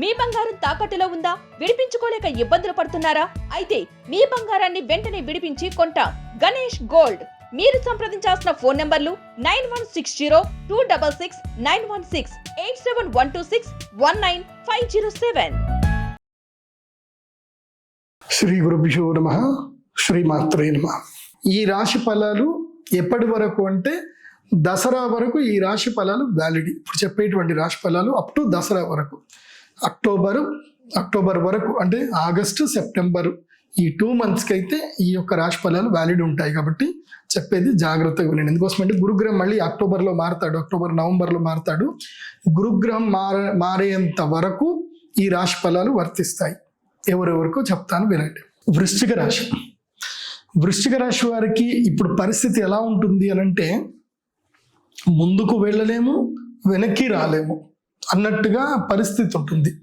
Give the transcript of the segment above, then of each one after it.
మీ బంగారం తాకట్టులో ఉందా? విడిపించుకోలేక ఇబ్బందులు పడుతున్నారా? అయితే మీ బంగారాన్ని వెంటనే విడిపించి కొంట. గణేష్ గోల్డ్. మీరు సంప్రదించాల్సిన ఫోన్ నంబర్లు nine one six zero two double six nine one six eight seven one two six one nine five zero seven. Shri గురుభ్యో నమ. శ్రీమాత్రే నమ. ఈ రాశి ఫలాలు ఎప్పటి వరకు అంటే దసరా వరకు ఈ రాశి ఫలాలు వ్యాలిడ్ ఇప్పుడు చెప్పేటువంటి రాశి ఫలాలు అప్ టు దసరా వరకు. అక్టోబరు అక్టోబర్ వరకు అంటే ఆగస్టు సెప్టెంబరు ఈ టూ మంత్స్కి అయితే ఈ యొక్క రాశి ఫలాలు వ్యాలిడ్ ఉంటాయి కాబట్టి చెప్పేది జాగ్రత్తగా వినండి. ఎందుకోసం అంటే గురుగ్రహం మళ్ళీ అక్టోబర్లో మారతాడు అక్టోబర్ నవంబర్లో మారుతాడు. గురుగ్రహం మార మారేంత వరకు ఈ రాశి ఫలాలు వర్తిస్తాయి. ఎవరెవరికో చెప్తాను వినండి. వృశ్చిక రాశి. వృశ్చిక రాశి వారికి ఇప్పుడు పరిస్థితి ఎలా ఉంటుంది అని అంటే ముందుకు వెళ్ళలేము వెనక్కి రాలేము. అన్నట్టుగా పరిస్థితి ఉంటుంది.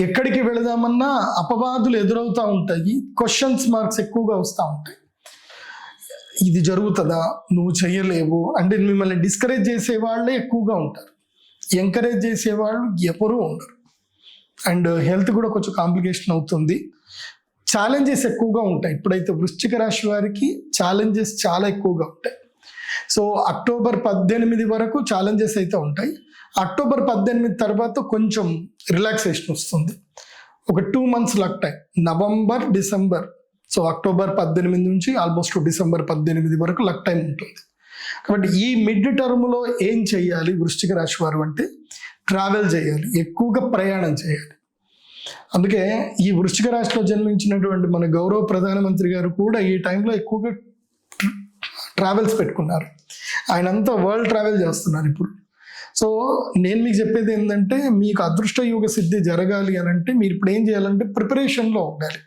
ఎక్కడికి వెళదామన్నా అపవాదులు ఎదురవుతూ ఉంటాయి. క్వశ్చన్స్ మార్క్స్ ఎక్కువగా వస్తూ ఉంటాయి. ఇది జరుగుతుందా? నువ్వు చేయలేవు. అంటే మిమ్మల్ని డిస్కరేజ్ చేసే వాళ్ళే ఎక్కువగా ఉంటారు. ఎంకరేజ్ చేసే వాళ్ళు ఎవరూ ఉండరు. అండ్ హెల్త్ కూడా కొంచెం కాంప్లికేషన్ అవుతుంది. ఛాలెంజెస్ ఎక్కువగా ఉంటాయి. ఇప్పుడైతే వృశ్చిక రాశి వారికి ఛాలెంజెస్ చాలా ఎక్కువగా ఉంటాయి. సో అక్టోబర్ పద్దెనిమిది వరకు ఛాలెంజెస్ అయితే ఉంటాయి. అక్టోబర్ పద్దెనిమిది తర్వాత కొంచెం రిలాక్సేషన్ వస్తుంది. ఒక two months luck time November December so October పద్దెనిమిది నుంచి ఆల్మోస్ట్ డిసెంబర్ పద్దెనిమిది వరకు లక్ టైం ఉంటుంది. కాబట్టి ఈ మిడ్ టర్మ్లో ఏం చేయాలి వృశ్చిక రాశి వారు అంటే ట్రావెల్ చేయాలి ఎక్కువగా ప్రయాణం చేయాలి. అందుకే ఈ వృశ్చిక రాశిలో జన్మించినటువంటి మన గౌరవ ప్రధానమంత్రి గారు కూడా ఈ టైంలో ఎక్కువగా ట్రావెల్స్ పెట్టుకున్నారు. ఆయన అంతా వరల్డ్ ట్రావెల్ చేస్తున్నారు ఇప్పుడు. సో నేను మీకు చెప్పేది ఏంటంటే మీకు అదృష్ట యోగ సిద్ధి జరగాలి అని అంటే మీరు ఇప్పుడు ఏం చేయాలంటే ప్రిపరేషన్లో ఉండాలి.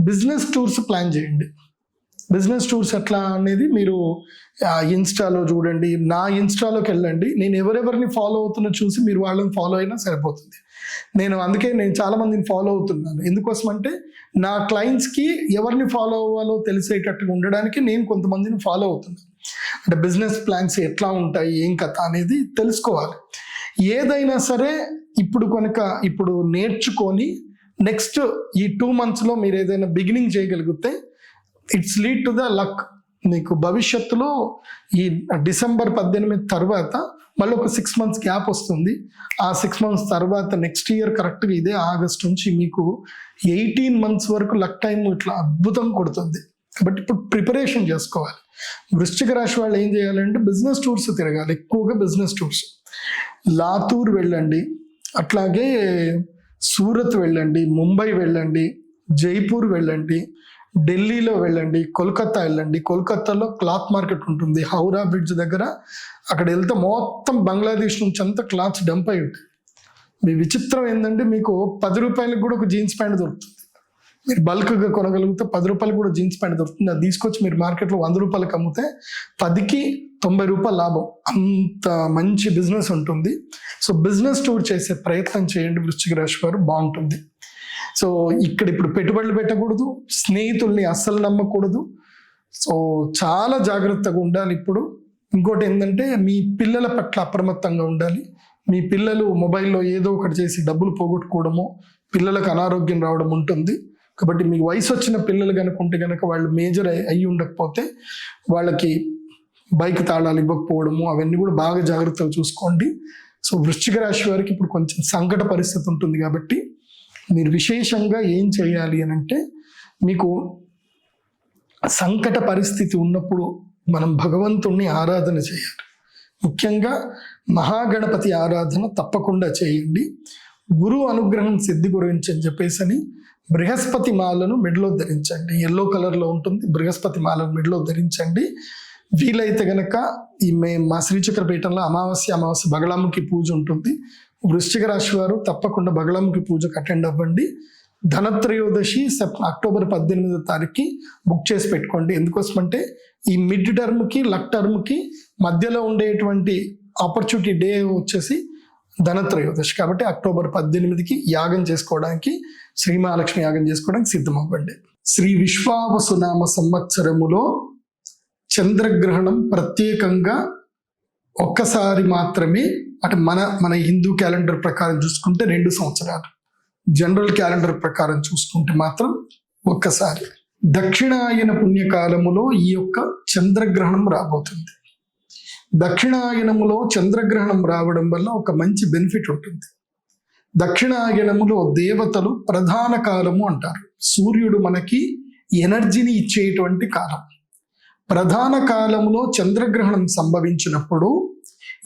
బిజినెస్ టూర్స్ ప్లాన్ చేయండి. బిజినెస్ టూర్స్ ఎట్లా అనేది మీరు ఇన్స్టాలో చూడండి. నా ఇన్స్టాలోకి వెళ్ళండి. నేను ఎవరెవరిని ఫాలో అవుతున్నా చూసి మీరు వాళ్ళని ఫాలో అయినా సరిపోతుంది. నేను అందుకే నేను చాలా మందిని ఫాలో అవుతున్నాను. ఎందుకోసం అంటే నా క్లయింట్స్కి ఎవరిని ఫాలో అవ్వాలో తెలిసేటట్టుగా ఉండడానికి నేను కొంతమందిని ఫాలో అవుతున్నాను. అంటే బిజినెస్ ప్లాన్స్ ఎట్లా ఉంటాయి ఏం కథ అనేది తెలుసుకోవాలి. ఏదైనా సరే ఇప్పుడు కనుక ఇప్పుడు నేర్చుకొని నెక్స్ట్ ఈ టూ మంత్స్లో మీరు ఏదైనా బిగినింగ్ చేయగలిగితే it's lead to the luck. మీకు భవిష్యత్తులో ఈ డిసెంబర్ పద్దెనిమిది తర్వాత మళ్ళీ ఒక సిక్స్ మంత్స్ గ్యాప్ వస్తుంది. ఆ సిక్స్ మంత్స్ తర్వాత నెక్స్ట్ ఇయర్ కరెక్ట్గా ఇదే ఆగస్ట్ నుంచి మీకు ఎయిటీన్ మంత్స్ వరకు లక్ టైం ఇట్లా అద్భుతం కొడుతుంది. కాబట్టి ఇప్పుడు ప్రిపరేషన్ చేసుకోవాలి. వృశ్చిక రాశి వాళ్ళు ఏం చేయాలంటే బిజినెస్ టూర్స్ తిరగాలి. ఎక్కువగా బిజినెస్ టూర్స్ లాతూర్ వెళ్ళండి. అట్లాగే సూరత్ వెళ్ళండి. ముంబై వెళ్ళండి. జైపూర్ వెళ్ళండి. ఢిల్లీలో వెళ్ళండి కోల్కతా వెళ్ళండి. కోల్కతాలో క్లాత్ మార్కెట్ ఉంటుంది హౌరా బ్రిడ్జ్ దగ్గర. అక్కడ వెళ్తే మొత్తం బంగ్లాదేశ్ నుంచి అంతా క్లాత్స్ డంప్ అయి ఉంటాయి. మీ విచిత్రం ఏంటంటే మీకు పది రూపాయలకు కూడా ఒక జీన్స్ ప్యాంట్ దొరుకుతుంది. మీరు బల్క్గా కొనగలిగితే పది రూపాయలకు కూడా జీన్స్ ప్యాంట్ దొరుకుతుంది. అది తీసుకొచ్చి మీరు మార్కెట్లో వంద రూపాయలకు అమ్మితే పదికి తొంభై రూపాయలు లాభం. అంత మంచి బిజినెస్ ఉంటుంది. సో బిజినెస్ టూర్ చేసే ప్రయత్నం చేయండి వృశ్చిక రాశి వారు బాగుంటుంది. సో ఇక్కడ ఇప్పుడు పెట్టుబడులు పెట్టకూడదు స్నేహితుల్ని అస్సలు నమ్మకూడదు. సో చాలా జాగ్రత్తగా ఉండాలి ఇప్పుడు. ఇంకోటి ఏంటంటే మీ పిల్లల పట్ల అప్రమత్తంగా ఉండాలి. మీ పిల్లలు మొబైల్లో ఏదో ఒకటి చేసి డబ్బులు పోగొట్టుకోవడము పిల్లలకు అనారోగ్యం రావడం ఉంటుంది. కాబట్టి మీకు వయసు వచ్చిన పిల్లలు కనుక ఉంటే కనుక వాళ్ళు మేజర్ అయి ఉండకపోతే వాళ్ళకి బైక్ తాళాలు ఇవ్వకపోవడము అవన్నీ కూడా బాగా జాగ్రత్తగా చూసుకోండి. సో వృశ్చిక రాశి వారికి ఇప్పుడు కొంచెం సంకట పరిస్థితి ఉంటుంది కాబట్టి మీరు విశేషంగా ఏం చేయాలి అని అంటే మీకు సంకట పరిస్థితి ఉన్నప్పుడు మనం భగవంతుణ్ణి ఆరాధన చేయాలి. ముఖ్యంగా మహాగణపతి ఆరాధన తప్పకుండా చేయండి. గురు అనుగ్రహం సిద్ధి గురించి అని చెప్పేసి అని బృహస్పతి మాలను మెడలో ధరించండి. ఎల్లో కలర్లో ఉంటుంది బృహస్పతి మాలను మెడలో ధరించండి. వీలైతే గనక ఈ మే మా శ్రీచక్రపీఠంలో అమావాస్య అమావాస్య బగళాముఖి పూజ ఉంటుంది. వృశ్చిక రాశి వారు తప్పకుండా బగళంకి పూజకు అటెండ్ అవ్వండి. ధనత్రయోదశి సెప్ అక్టోబర్ పద్దెనిమిదో తారీఖుకి బుక్ చేసి పెట్టుకోండి. ఎందుకోసం అంటే ఈ మిడ్ టర్మ్కి లక్ టర్మ్కి మధ్యలో ఉండేటువంటి ఆపర్చునిటీ డే వచ్చేసి ధనత్రయోదశి. కాబట్టి అక్టోబర్ పద్దెనిమిదికి యాగం చేసుకోవడానికి శ్రీ మహాలక్ష్మి యాగం చేసుకోవడానికి సిద్ధమవ్వండి. శ్రీ విశ్వావసునామ సంవత్సరములో చంద్రగ్రహణం ప్రత్యేకంగా ఒక్కసారి మాత్రమే అంటే మన మన హిందూ క్యాలెండర్ ప్రకారం చూసుకుంటే రెండు సంవత్సరాలు. జనరల్ క్యాలెండర్ ప్రకారం చూసుకుంటే మాత్రం ఒక్కసారి. దక్షిణాయన పుణ్యకాలములో ఈ యొక్క చంద్రగ్రహణం రాబోతుంది. దక్షిణాయనములో చంద్రగ్రహణం రావడం వల్ల ఒక మంచి బెనిఫిట్ ఉంటుంది. దక్షిణాయనములో దేవతలు ప్రధాన కాలము అంటారు. సూర్యుడు మనకి ఎనర్జీని ఇచ్చేటువంటి కాలం. ప్రధాన కాలంలో చంద్రగ్రహణం సంభవించినప్పుడు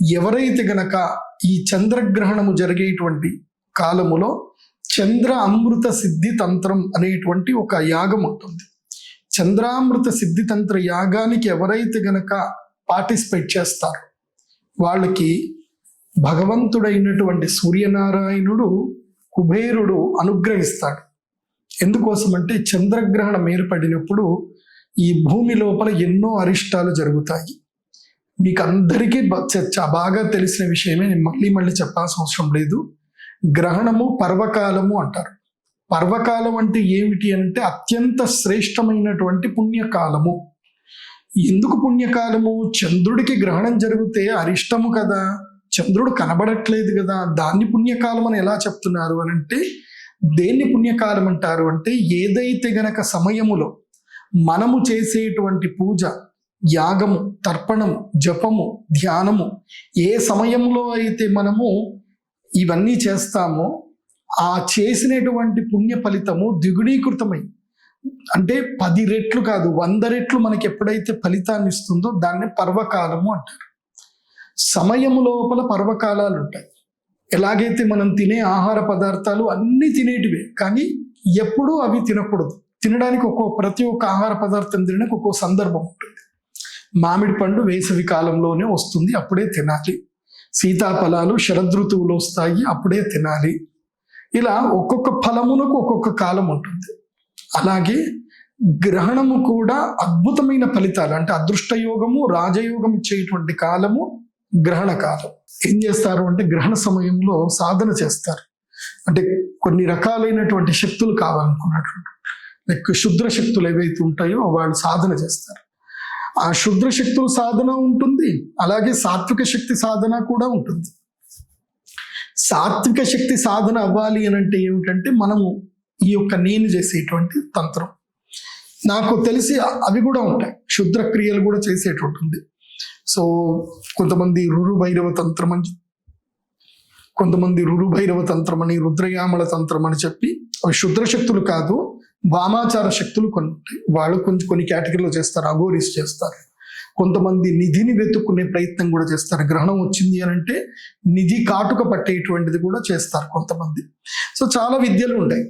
ఎవరైతే గనక ఈ చంద్రగ్రహణము జరిగేటువంటి కాలములో చంద్ర అమృత సిద్ధి తంత్రం అనేటువంటి ఒక యాగం ఉంటుంది చంద్రామృత సిద్ధి తంత్ర యాగానికి ఎవరైతే గనక పార్టిసిపేట్ చేస్తారు వాళ్ళకి భగవంతుడైనటువంటి సూర్యనారాయణుడు కుబేరుడు అనుగ్రహిస్తాడు. ఎందుకోసమంటే చంద్రగ్రహణం ఏర్పడినప్పుడు ఈ భూమి లోపల ఎన్నో అరిష్టాలు జరుగుతాయి. మీకు అందరికీ బాగా తెలిసిన విషయమే నేను మళ్ళీ మళ్ళీ చెప్పాల్సిన అవసరం లేదు. గ్రహణము పర్వకాలము అంటారు. పర్వకాలం అంటే ఏమిటి అంటే అత్యంత శ్రేష్టమైనటువంటి పుణ్యకాలము. ఎందుకు పుణ్యకాలము? చంద్రుడికి గ్రహణం జరిగితే అరిష్టము కదా. చంద్రుడు కనబడట్లేదు కదా. దాన్ని పుణ్యకాలం అని ఎలా చెప్తున్నారు అని అంటే దేన్ని పుణ్యకాలం అంటారు అంటే ఏదైతే గనక సమయములో మనము చేసేటువంటి పూజ యాగము తర్పణము జపము ధ్యానము ఏ సమయంలో అయితే మనము ఇవన్నీ చేస్తామో ఆ చేసినటువంటి పుణ్య ఫలితము ద్విగుణీకృతమై అంటే పది రెట్లు కాదు వంద రెట్లు మనకి ఎప్పుడైతే ఫలితాన్ని ఇస్తుందో దాన్ని పర్వకాలము అంటారు. సమయము లోపల పర్వకాలాలు ఉంటాయి. ఎలాగైతే మనం తినే ఆహార పదార్థాలు అన్నీ తినేటివే కానీ ఎప్పుడూ అవి తినకూడదు. తినడానికి ఒక్కో ప్రతి ఒక్క ఆహార పదార్థం తినడానికి ఒక్కో సందర్భం ఉంటుంది. మామిడి పండు వేసవి కాలంలోనే వస్తుంది అప్పుడే తినాలి. సీతాఫలాలు శరదృతువులో వస్తాయి అప్పుడే తినాలి. ఇలా ఒక్కొక్క ఫలమునకు ఒక్కొక్క కాలం ఉంటుంది. అలాగే గ్రహణము కూడా అద్భుతమైన ఫలితాలు అంటే అదృష్టయోగము రాజయోగం ఇచ్చేటువంటి కాలము గ్రహణ కాలం. ఏం చేస్తారు అంటే గ్రహణ సమయంలో సాధన చేస్తారు. అంటే కొన్ని రకాలైనటువంటి శక్తులు కావాలనుకున్నటువంటి లైక్ శుద్ర శక్తులు ఏవైతే ఉంటాయో వాళ్ళు సాధన చేస్తారు. ఆ శుద్ర శక్తుల సాధన ఉంటుంది. అలాగే సాత్విక శక్తి సాధన కూడా ఉంటుంది. సాత్విక శక్తి సాధన అవ్వాలి అని అంటే ఏమిటంటే మనము ఈ యొక్క నేను చేసేటువంటి తంత్రం. నాకు తెలిసి అవి కూడా ఉంటాయి. క్షుద్రక్రియలు కూడా చేసేటట్టుంది సో కొంతమంది రురు భైరవ తంత్రం అని కొంతమంది రురు భైరవ తంత్రం అని రుద్రయామల తంత్రం అని చెప్పి అవి శుద్ర శక్తులు కాదు. వామాచార శక్తులు కొన్ని వాళ్ళు కొంచెం కొన్ని కేటగిరీలో చేస్తారు అఘోరీస్ చేస్తారు. కొంతమంది నిధిని వెతుక్కునే ప్రయత్నం కూడా చేస్తారు. గ్రహణం వచ్చింది అని అంటే నిధి కాటుక పట్టేటువంటిది కూడా చేస్తారు కొంతమంది. సో చాలా విద్యలు ఉంటాయి.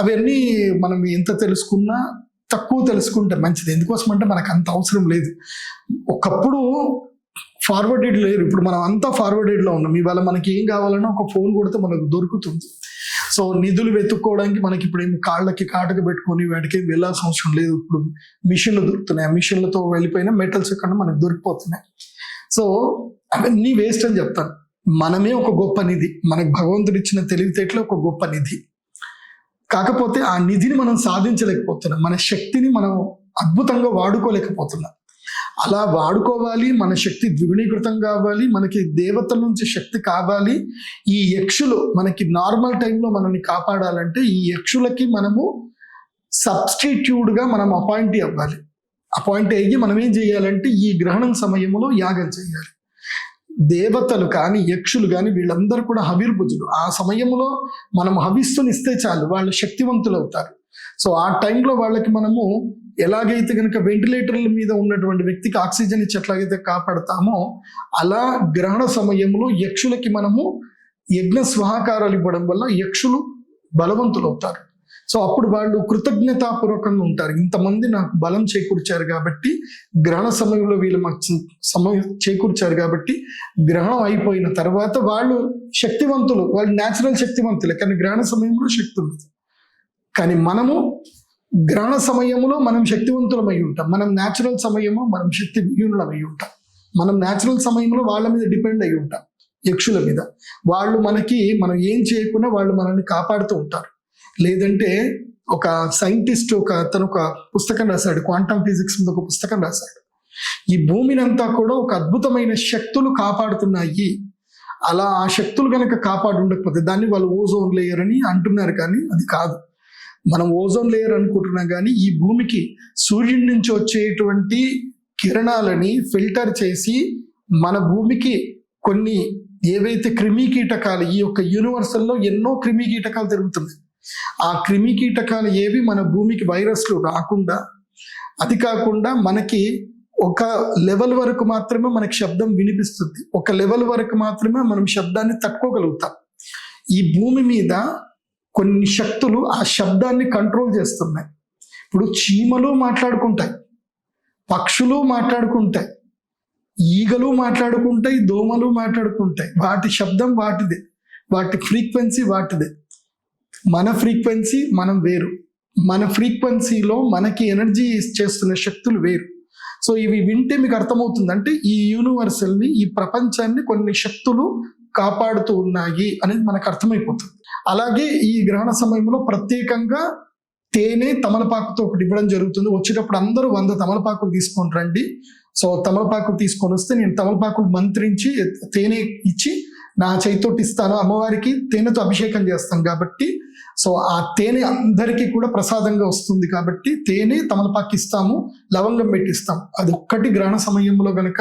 అవన్నీ మనం ఎంత తెలుసుకున్నా తక్కువ తెలుసుకుంటే. మంచిది. ఎందుకోసం అంటే మనకు అంత అవసరం లేదు. ఒకప్పుడు ఫార్వర్డెడ్ లేరు. ఇప్పుడు మనం అంతా ఫార్వర్డెడ్లో ఉన్నాం. ఇవాళ మనకి ఏం కావాలన్నా ఒక ఫోన్ కొడితే మనకు దొరుకుతుంది. సో నిధులు వెతుక్కోవడానికి మనకి ఇప్పుడు ఏం కాళ్ళకి కాటకు పెట్టుకొని వాటికి వెళ్ళాల్సిన అవసరం లేదు. ఇప్పుడు మిషన్లు దొరుకుతున్నాయి. ఆ మిషన్లతో వెళ్ళిపోయిన మెటల్స్ ఎక్కడ మనకు దొరికిపోతున్నాయి. సో అవన్నీ వేస్ట్ అని చెప్తాను. మనమే ఒక గొప్ప నిధి. మనకు భగవంతుడు ఇచ్చిన తెలివితేటలో ఒక గొప్ప నిధి. కాకపోతే ఆ నిధిని మనం సాధించలేకపోతున్నాం. మన శక్తిని మనం అద్భుతంగా వాడుకోలేకపోతున్నాం. అలా వాడుకోవాలి మన శక్తి ద్విగుణీకృతం కావాలి మనకి దేవతల నుంచి శక్తి కావాలి. ఈ యక్షులు మనకి నార్మల్ టైంలో మనల్ని కాపాడాలంటే ఈ యక్షులకి మనము సబ్స్టిట్యూడ్గా మనం అపాయింట్ అవ్వాలి. అపాయింట్ అయ్యి మనం ఏం చేయాలంటే ఈ గ్రహణం సమయంలో యాగం చేయాలి. దేవతలు కానీ యక్షులు కానీ వీళ్ళందరూ కూడా హవిర్భుజులు. ఆ సమయంలో మనం హవిస్సుని ఇస్తే చాలు వాళ్ళు శక్తివంతులు అవుతారు సో ఆ టైంలో వాళ్ళకి మనము ఎలాగైతే కనుక వెంటిలేటర్ల మీద ఉన్నటువంటి వ్యక్తికి ఆక్సిజన్ ఇచ్చి ఎట్లాగైతే కాపాడతామో అలా గ్రహణ సమయంలో యక్షులకి మనము యజ్ఞ స్వాహకారాలు ఇవ్వడం వల్ల యక్షులు బలవంతులు అవుతారు. సో అప్పుడు వాళ్ళు కృతజ్ఞతాపూర్వకంగా ఉంటారు. ఇంతమంది నాకు బలం చేకూర్చారు కాబట్టి గ్రహణ సమయంలో వీళ్ళు మాకు సమయం చేకూర్చారు కాబట్టి గ్రహణం అయిపోయిన తర్వాత వాళ్ళు శక్తివంతులు వాళ్ళు న్యాచురల్ శక్తివంతులే. కానీ గ్రహణ సమయంలో శక్తి కానీ మనము గ్రహణ సమయంలో మనం శక్తివంతులమై ఉంటాం. మనం న్యాచురల్ సమయంలో మనం శక్తి విహీనులమై ఉంటాం. మనం న్యాచురల్ సమయంలో వాళ్ళ మీద డిపెండ్ అయి ఉంటాం. యక్షుల మీద. వాళ్ళు మనకి మనం ఏం చేయకుండా వాళ్ళు మనల్ని కాపాడుతూ ఉంటారు. లేదంటే ఒక సైంటిస్ట్ ఒక అతను ఒక పుస్తకం రాశాడు. క్వాంటమ్ ఫిజిక్స్ మీద ఒక పుస్తకం రాశాడు. ఈ భూమినంతా కూడా ఒక అద్భుతమైన శక్తులు కాపాడుతున్నాయి. అలా ఆ శక్తులు కనుక కాపాడు ఉండకపోతే దాన్ని వాళ్ళు ఓజోన్ లేయర్ అని అంటున్నారు కానీ అది కాదు. మనం ఓజోన్ లేయర్ అనుకుంటున్నాం కానీ ఈ భూమికి సూర్యుడి నుంచి వచ్చేటువంటి కిరణాలని ఫిల్టర్ చేసి మన భూమికి కొన్ని ఏవైతే క్రిమి కీటకాలు ఈ యొక్క యూనివర్సల్లో ఎన్నో క్రిమి కీటకాలు తిరుగుతున్నాయి ఆ క్రిమి కీటకాలు ఏవి మన భూమికి వైరస్లు రాకుండా అది కాకుండా మనకి ఒక లెవెల్ వరకు మాత్రమే మనకి శబ్దం వినిపిస్తుంది. ఒక లెవెల్ వరకు మాత్రమే మనం శబ్దాన్ని తట్టుకోగలుగుతాం. ఈ భూమి మీద కొన్ని శక్తులు ఆ శబ్దాన్ని కంట్రోల్ చేస్తున్నాయి. ఇప్పుడు చీమలు మాట్లాడుకుంటాయి పక్షులు మాట్లాడుకుంటాయి ఈగలు మాట్లాడుకుంటాయి దోమలు మాట్లాడుకుంటాయి. వాటి శబ్దం వాటిదే వాటి ఫ్రీక్వెన్సీ వాటిదే. మన ఫ్రీక్వెన్సీ మనం వేరు మన ఫ్రీక్వెన్సీలో మనకి ఎనర్జీ చేస్తున్న శక్తులు వేరు. సో ఇవి వింటే మీకు అర్థమవుతుంది అంటే ఈ యూనివర్సల్ని ఈ ప్రపంచాన్ని కొన్ని శక్తులు కాపాడుతూ ఉన్నాయి అనేది మనకు అర్థమైపోతుంది. అలాగే ఈ గ్రహణ సమయంలో ప్రత్యేకంగా తేనె తమలపాకుతో ఒకటి ఇవ్వడం జరుగుతుంది. వచ్చేటప్పుడు అందరూ వంద తమలపాకులు తీసుకొని రండి. సో తమలపాకులు తీసుకొని వస్తే నేను తమలపాకులు మంత్రించి తేనె ఇచ్చి నా చేతితోటి ఇస్తాను. అమ్మవారికి తేనెతో అభిషేకం చేస్తాం కాబట్టి సో ఆ తేనె అందరికీ కూడా ప్రసాదంగా వస్తుంది కాబట్టి తేనె తమలపాకు ఇస్తాము లవంగం పెట్టిస్తాం అది ఒక్కటి గ్రహణ సమయంలో గనక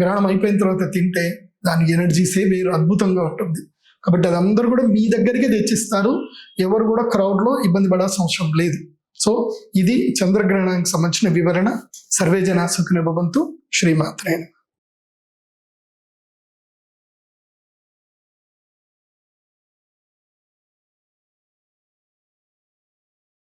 గ్రహణం అయిపోయిన తర్వాత తింటే దాని ఎనర్జీసే వేరు అద్భుతంగా ఉంటుంది. కాబట్టి అది కూడా మీ దగ్గరికే తెచ్చిస్తారు. ఎవరు కూడా క్రౌడ్లో ఇబ్బంది పడాల్సిన అవసరం లేదు. సో ఇది చంద్రగ్రహణానికి సంబంధించిన వివరణ. సర్వేజన సుఖిన భవంతు. శ్రీమాత్రేణ